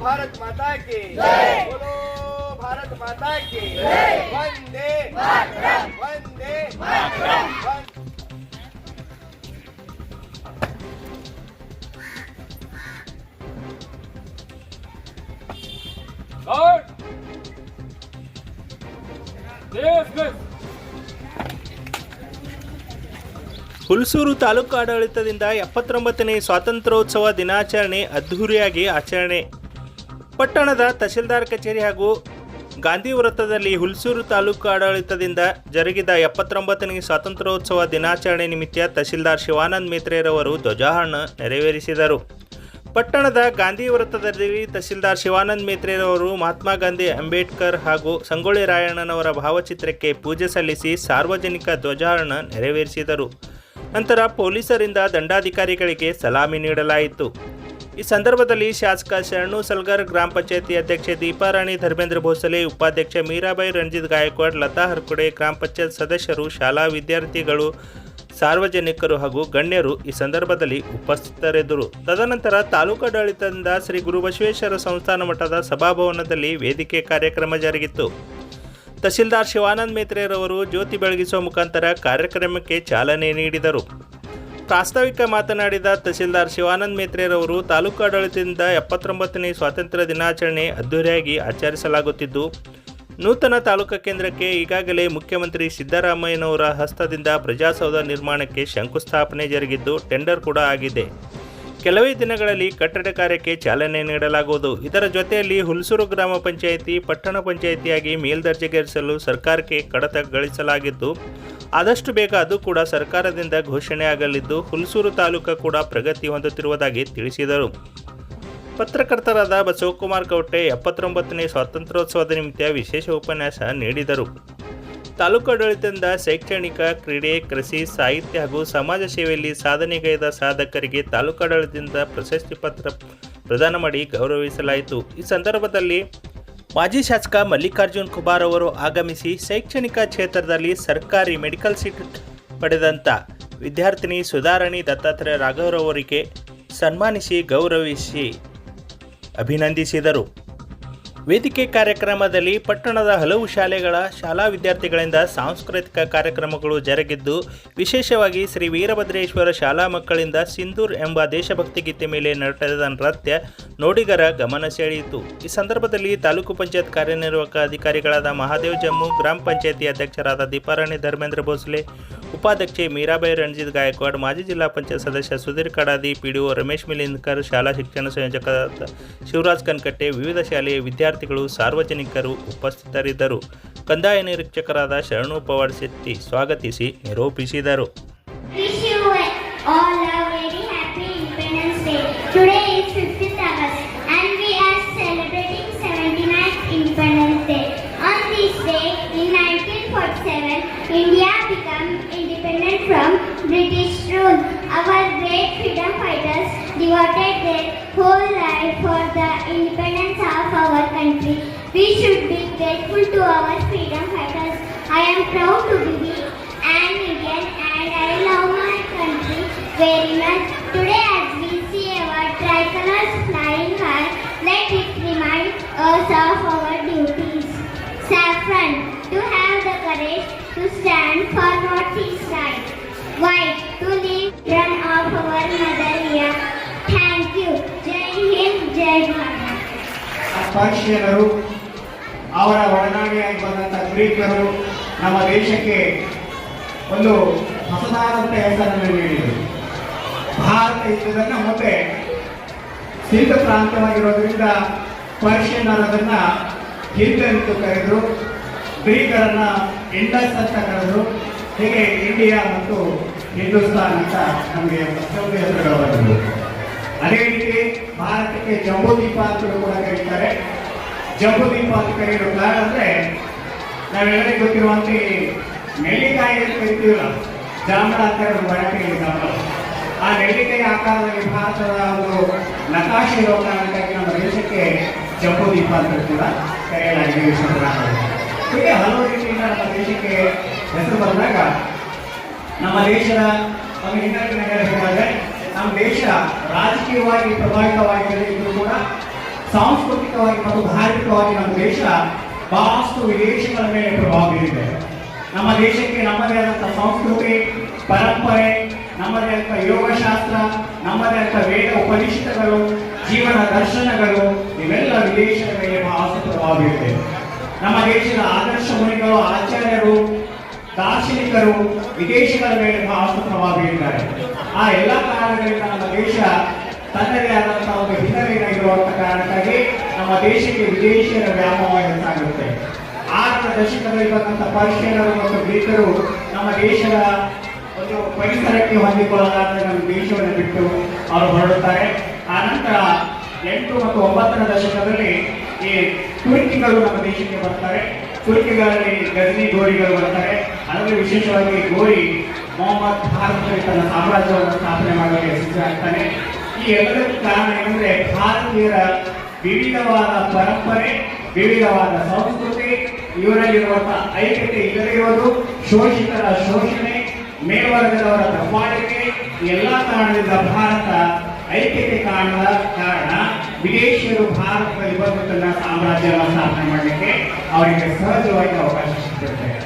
भारत माता की बोलो भारत माता की वंदे वंदे वंदे Guard! Dismiss! ಹುಲ್ಸೂರು ತಾಲೂಕು ಆಡಳಿತದಿಂದ ಎಪ್ಪತ್ತೊಂಬತ್ತನೇ ಸ್ವಾತಂತ್ರ್ಯೋತ್ಸವ ದಿನಾಚರಣೆ ಅದ್ಧೂರಿಯಾಗಿ ಆಚರಣೆ ಪಟ್ಟಣದ ತಹಶೀಲ್ದಾರ್ ಕಚೇರಿ ಹಾಗೂ ಗಾಂಧಿ ವೃತ್ತದಲ್ಲಿ ಹುಲ್ಸೂರು ತಾಲೂಕು ಆಡಳಿತದಿಂದ ಜರುಗಿದ ಎಪ್ಪತ್ತೊಂಬತ್ತನೇ ಸ್ವಾತಂತ್ರ್ಯೋತ್ಸವ ದಿನಾಚರಣೆ ನಿಮಿತ್ತ ತಹಶೀಲ್ದಾರ್ ಶಿವಾನಂದ್ ಮೇತ್ರೆರವರು ಧ್ವಜಾರೋಹಣ ನೆರವೇರಿಸಿದರು. ಪಟ್ಟಣದ ಗಾಂಧಿ ವೃತ್ತದಲ್ಲಿ ತಹಶೀಲ್ದಾರ್ ಶಿವಾನಂದ್ ಮೇತ್ರೆರವರು ಮಹಾತ್ಮ ಗಾಂಧಿ ಅಂಬೇಡ್ಕರ್ ಹಾಗೂ ಸಂಗೊಳ್ಳಿ ರಾಯಣ್ಣನವರ ಭಾವಚಿತ್ರಕ್ಕೆ ಪೂಜೆ ಸಲ್ಲಿಸಿ ಸಾರ್ವಜನಿಕ ಧ್ವಜಾರೋಹಣ ನೆರವೇರಿಸಿದರು. ನಂತರ ಪೊಲೀಸರಿಂದ ದಂಡಾಧಿಕಾರಿಗಳಿಗೆ ಸಲಾಮಿ ನೀಡಲಾಯಿತು. ಈ ಸಂದರ್ಭದಲ್ಲಿ ಶಾಸಕ ಶರಣು ಸಲ್ಗರ್ ಗ್ರಾಮ ಪಂಚಾಯತಿ ಅಧ್ಯಕ್ಷೆ ದೀಪಾರಾಣಿ ಧರ್ಮೇಂದ್ರ ಭೋಸಲೆ, ಉಪಾಧ್ಯಕ್ಷ ಮೀರಾಬಾಯಿ ರಂಜಿತ್ ಗಾಯಕ್ವಾಡ್, ಲತಾ ಹರ್ಕುಡೆ ಗ್ರಾಮ ಪಂಚಾಯತ್ ಸದಸ್ಯರು, ಶಾಲಾ ವಿದ್ಯಾರ್ಥಿಗಳು, ಸಾರ್ವಜನಿಕರು ಹಾಗೂ ಗಣ್ಯರು ಈ ಸಂದರ್ಭದಲ್ಲಿ ಉಪಸ್ಥಿತರಿದ್ದರು. ತದನಂತರ ತಾಲೂಕಾಡಳಿತದಿಂದ ಶ್ರೀ ಗುರು ಬಸವೇಶ್ವರ ಸಂಸ್ಥಾನ ಮಠದ ಸಭಾಭವನದಲ್ಲಿ ವೇದಿಕೆ ಕಾರ್ಯಕ್ರಮ ಜರುಗಿತ್ತು. ತಹಸೀಲ್ದಾರ್ ಶಿವಾನಂದ್ ಮೇತ್ರೆರವರು ಜ್ಯೋತಿ ಬೆಳಗಿಸುವ ಮುಖಾಂತರ ಕಾರ್ಯಕ್ರಮಕ್ಕೆ ಚಾಲನೆ ನೀಡಿದರು. ಪ್ರಾಸ್ತಾವಿಕ ಮಾತನಾಡಿದ ತಹಸೀಲ್ದಾರ್ ಶಿವಾನಂದ್ ಮೇತ್ರೆರವರು, ತಾಲೂಕು ಆಡಳಿತದಿಂದ ಎಪ್ಪತ್ತೊಂಬತ್ತನೇ ಸ್ವಾತಂತ್ರ್ಯ ದಿನಾಚರಣೆ ಅದ್ದೂರಿಯಾಗಿ ಆಚರಿಸಲಾಗುತ್ತಿದ್ದು, ನೂತನ ತಾಲೂಕಾ ಕೇಂದ್ರಕ್ಕೆ ಈಗಾಗಲೇ ಮುಖ್ಯಮಂತ್ರಿ ಸಿದ್ದರಾಮಯ್ಯನವರ ಹಸ್ತದಿಂದ ಪ್ರಜಾಸೌಧ ನಿರ್ಮಾಣಕ್ಕೆ ಶಂಕುಸ್ಥಾಪನೆ ಜರುಗಿದ್ದು, ಟೆಂಡರ್ ಕೂಡ ಆಗಿದೆ. ಕೆಲವೇ ದಿನಗಳಲ್ಲಿ ಕಟ್ಟಡ ಕಾರ್ಯಕ್ಕೆ ಚಾಲನೆ ನೀಡಲಾಗುವುದು. ಇದರ ಜೊತೆಯಲ್ಲಿ ಹುಲ್ಸೂರು ಗ್ರಾಮ ಪಂಚಾಯಿತಿ, ಪಟ್ಟಣ ಪಂಚಾಯಿತಿಯಾಗಿ ಮೇಲ್ದರ್ಜೆಗೇರಿಸಲು ಸರ್ಕಾರಕ್ಕೆ ಕಡತ ಗಳಿಸಲಾಗಿದ್ದು, ಆದಷ್ಟು ಬೇಗ ಅದು ಕೂಡ ಸರ್ಕಾರದಿಂದ ಘೋಷಣೆಯಾಗಲಿದ್ದು ಹುಲ್ಸೂರು ತಾಲೂಕು ಕೂಡ ಪ್ರಗತಿ ಹೊಂದುತ್ತಿರುವುದಾಗಿ ತಿಳಿಸಿದರು. ಪತ್ರಕರ್ತರಾದ ಬಸವಕುಮಾರ್ ಕೌಟೆ ಎಪ್ಪತ್ತೊಂಬತ್ತನೇ ಸ್ವಾತಂತ್ರ್ಯೋತ್ಸವದ ನಿಮಿತ್ತ ವಿಶೇಷ ಉಪನ್ಯಾಸ ನೀಡಿದರು. ತಾಲೂಕು ಆಡಳಿತದಿಂದ ಶೈಕ್ಷಣಿಕ ಕ್ರೀಡೆ, ಕೃಷಿ, ಸಾಹಿತ್ಯ ಹಾಗೂ ಸಮಾಜ ಸೇವೆಯಲ್ಲಿ ಸಾಧನೆಗೈದ ಸಾಧಕರಿಗೆ ತಾಲೂಕಾಡಳಿತದಿಂದ ಪ್ರಶಸ್ತಿ ಪತ್ರ ಪ್ರದಾನ ಮಾಡಿ ಗೌರವಿಸಲಾಯಿತು. ಈ ಸಂದರ್ಭದಲ್ಲಿ ಮಾಜಿ ಶಾಸಕ ಮಲ್ಲಿಕಾರ್ಜುನ್ ಕುಮಾರ್ ಅವರು ಆಗಮಿಸಿ ಶೈಕ್ಷಣಿಕ ಕ್ಷೇತ್ರದಲ್ಲಿ ಸರ್ಕಾರಿ ಮೆಡಿಕಲ್ ಸೀಟ್ ಪಡೆದಂಥ ವಿದ್ಯಾರ್ಥಿನಿ ಸುಧಾರಣಿ ದತ್ತಾತ್ರೇಯ ರಾಘವರವರಿಗೆ ಸನ್ಮಾನಿಸಿ ಗೌರವಿಸಿ ಅಭಿನಂದಿಸಿದರು. ವೇದಿಕೆ ಕಾರ್ಯಕ್ರಮದಲ್ಲಿ ಪಟ್ಟಣದ ಹಲವು ಶಾಲೆಗಳ ಶಾಲಾ ವಿದ್ಯಾರ್ಥಿಗಳಿಂದ ಸಾಂಸ್ಕೃತಿಕ ಕಾರ್ಯಕ್ರಮಗಳು ಜರುಗಿದ್ದು, ವಿಶೇಷವಾಗಿ ಶ್ರೀ ವೀರಭದ್ರೇಶ್ವರ ಶಾಲಾ ಮಕ್ಕಳಿಂದ ಸಿಂಧೂರ್ ಎಂಬ ದೇಶಭಕ್ತಿ ಗೀತೆ ಮೇಲೆ ನಡೆದ ನೃತ್ಯ ನೋಡಿಗರ ಗಮನ ಸೆಳೆಯಿತು. ಈ ಸಂದರ್ಭದಲ್ಲಿ ತಾಲೂಕು ಪಂಚಾಯತ್ ಕಾರ್ಯನಿರ್ವಾಹಕ ಅಧಿಕಾರಿಗಳಾದ ಮಹಾದೇವ್ ಜಮ್ಮು, ಗ್ರಾಮ ಪಂಚಾಯತಿ ಅಧ್ಯಕ್ಷರಾದ ದೀಪಾರಾಣಿ ಧರ್ಮೇಂದ್ರ ಭೋಸಲೆ, ಉಪಾಧ್ಯಕ್ಷೆ ಮೀರಾಬಾಯಿ ರಣಜಿತ್ ಗಾಯಕ್ವಾಡ್, ಮಾಜಿ ಜಿಲ್ಲಾ ಪಂಚಾಯತ್ ಸದಸ್ಯ ಸುಧೀರ್ ಕಡಾದಿ, ಪಿಡಿಒ ರಮೇಶ್ ಮಿಲಿಂದ್ಕರ್, ಶಾಲಾ ಶಿಕ್ಷಣ ಸಂಯೋಜಕ ಶಿವರಾಜ್ ಕನ್ಕಟ್ಟೆ, ವಿವಿಧ ಶಾಲೆಯ ವಿದ್ಯಾರ್ಥಿಗಳು ಸಾರ್ವಜನಿಕರು ಉಪಸ್ಥಿತರಿದ್ದರು. ಕಂದಾಯ ನಿರೀಕ್ಷಕರಾದ ಶರಣು ಪವಾಡ್ ಶೆಟ್ಟಿ ಸ್ವಾಗತಿಸಿ ನಿರೂಪಿಸಿದರು. proud to be an Indian and I love my country very much. Today as we see our tricolors flying high, let it remind us of our duties. Saffron, to have the courage to stand for what is right. White, to live run of our mother India. Thank you. Jai Hind, Jai Bharat. ಪರ್ಷಿಯನರು ಅವರ ಒಡನಾಡಿಯಾಗಿ ಬಂದಂಥ ಗ್ರೀಕರು ನಮ್ಮ ದೇಶಕ್ಕೆ ಒಂದು ಹೊಸದಾದಂಥ ಹೆಸರನ್ನು ನೀಡಿದರು. ಭಾರತ ಇದ್ದುದನ್ನು ಮತ್ತೆ Sindhu ಪ್ರಾಂತವಾಗಿರೋದ್ರಿಂದ Persian ಅನ್ನೋದನ್ನು ಹಿಂದೆ ಎಂದು ಕರೆದರು, ಗ್ರೀಕರನ್ನ ಇಂಡಸ್ ಅಂತ ಕರೆದರು, ಹೀಗೆ ಇಂಡಿಯಾ ಮತ್ತು ಹಿಂದೂಸ್ತಾನ್ ಅಂತ ನಮಗೆ ಮತ್ತೊಂದು ಹೆಸರುಗಳು ಅದೇ ರೀತಿ ಭಾರತಕ್ಕೆ ಜಂಬೂದ್ವೀಪ ಅಂತ ಕೂಡ ಕರೀತಾರೆ. ಜಂಬೂದ್ವೀಪ ಅಂತ ಕರೆಯಲು ಕಾರಣ ಅಂದ್ರೆ ನಾವೆಲ್ಲರಿಗೂ ಗೊತ್ತಿರುವಂತೆ ನೆಲ್ಲಿಕಾಯಿ ಕರಿತೀವಲ್ಲ ಜಾಮರ ಆಕಾರದ ಜಾಮರ ಆ ನೆಲ್ಲಿಕಾಯಿ ಆಕಾರದಲ್ಲಿ ಭಾರತದ ಒಂದು ನಕಾಶೆ ಇರೋ ಕಾರಣಕ್ಕಾಗಿ ನಮ್ಮ ದೇಶಕ್ಕೆ ಜಂಬೂದ್ವೀಪ ಅಂತ ಕೂಡ ಕರೆಯಲಾಗಿದೆ. ಹೀಗೆ ಹಲವು ರೀತಿಯಿಂದ ನಮ್ಮ ದೇಶಕ್ಕೆ ಹೆಸರು ಬಂದಾಗ, ನಮ್ಮ ದೇಶದ ಒಂದು ಹಿನ್ನೆಲೆ ಹೇಳಬೇಕಾದ್ರೆ ನಮ್ಮ ದೇಶ ರಾಜಕೀಯವಾಗಿ ಪ್ರಭಾವಿತವಾಗಿದ್ದು ಕೂಡ ಸಾಂಸ್ಕೃತಿಕವಾಗಿ ಮತ್ತು ಧಾರ್ಮಿಕವಾಗಿ ನಮ್ಮ ದೇಶ ಬಹಳಷ್ಟು ವಿದೇಶಗಳ ಮೇಲೆ ಪ್ರಭಾವ ಬೀರಿದೆ. ನಮ್ಮ ದೇಶಕ್ಕೆ ನಮ್ಮದೇ ಆದಂತಹ ಸಂಸ್ಕೃತಿ, ಪರಂಪರೆ, ನಮ್ಮದೇ ಆದಂತಹ ಯೋಗಶಾಸ್ತ್ರ, ನಮ್ಮದೇ ಆದಂತಹ ವೇದ ಉಪನಿಷತ್ತುಗಳು, ಜೀವನ ದರ್ಶನಗಳು, ಇವೆಲ್ಲ ವಿದೇಶದ ಮೇಲೆ ಬಹಳಷ್ಟು ಪ್ರಭಾವ ಬೀರಿದೆ. ನಮ್ಮ ದೇಶದ ಆದರ್ಶ ಮುನಿಗಳು, ಆಚಾರ್ಯರು, ದಾರ್ಶನಿಕರು ವಿದೇಶಗಳ ಮೇಲೆ ಬಹಳಷ್ಟು ಪ್ರಭಾವ ಬೀರಿದ್ದಾರೆ. ಆ ಎಲ್ಲ ಕಾರಣಗಳಿಂದ ನಮ್ಮ ದೇಶ ತನ್ನದೇ ಆದಂತಹ ಒಂದು ಹಿನ್ನೆಲೆಯಾಗಿರುವಂತಹ ಕಾರಣಕ್ಕಾಗಿ ನಮ್ಮ ದೇಶಕ್ಕೆ ವಿದೇಶಿಯರ ವ್ಯಾಮೋಹ ಹೆಚ್ಚಾಗುತ್ತೆ ಆರರ ದಶಕದಲ್ಲಿ ಬಂದಂತ ಪರ್ಷಿಯನರು ಮತ್ತು ಗ್ರೀಕರು ನಮ್ಮ ದೇಶದ ಒಂದು ಪರಿಸರಕ್ಕೆ ಹೊಂದಿಕೊಳ್ಳಲಾದ ನಮ್ಮ ದೇಶವನ್ನು ಬಿಟ್ಟು ಅವರು ಹೊರಡುತ್ತಾರೆ. ಆ ನಂತರ ಎಂಟು ಮತ್ತು ಒಂಬತ್ತರ ದಶಕದಲ್ಲಿ ಈ ತುರ್ಕಿಗಳು ನಮ್ಮ ದೇಶಕ್ಕೆ ಬರ್ತಾರೆ. ತುರ್ಕಿಗಳಲ್ಲಿ ಗಜನಿ ಗೋರಿಗಳು ಬರ್ತಾರೆ. ಅದರಲ್ಲಿ ವಿಶೇಷವಾಗಿ ಗೋರಿ ಮೊಹಮ್ಮದ್ ಭಾರತದಲ್ಲಿ ತನ್ನ ಸಾಮ್ರಾಜ್ಯವನ್ನು ಸ್ಥಾಪನೆ ಮಾಡಲಿಕ್ಕೆ ಸಿದ್ಧರಾಗ್ತಾನೆ ಈ ಎಲ್ಲದಕ್ಕೂ ಕಾರಣ ಏನಂದ್ರೆ ಭಾರತೀಯರ ವಿವಿಧವಾದ ಪರಂಪರೆ, ವಿವಿಧವಾದ ಸಂಸ್ಕೃತಿ, ಇವರಲ್ಲಿರುವಂತಹ ಐಕ್ಯತೆ ಇಲ್ಲದಿರುವುದು ಶೋಷಿತರ ಶೋಷಣೆ ಮೇಲ್ವರ್ಗದವರ ದಬ್ಬಾಳಿಕೆ ಎಲ್ಲಾ ಕಾರಣದಿಂದ ಭಾರತ ಐಕ್ಯತೆ ಕಾರಣದ ಕಾರಣ ವಿದೇಶಿಯರು ಭಾರತದ ಬಂದು ಸಾಮ್ರಾಜ್ಯವನ್ನು ಸ್ಥಾಪನೆ ಮಾಡಲಿಕ್ಕೆ ಅವರಿಗೆ ಸಹಜವಾಗಿ ಅವಕಾಶ ಸಿಗುತ್ತೆ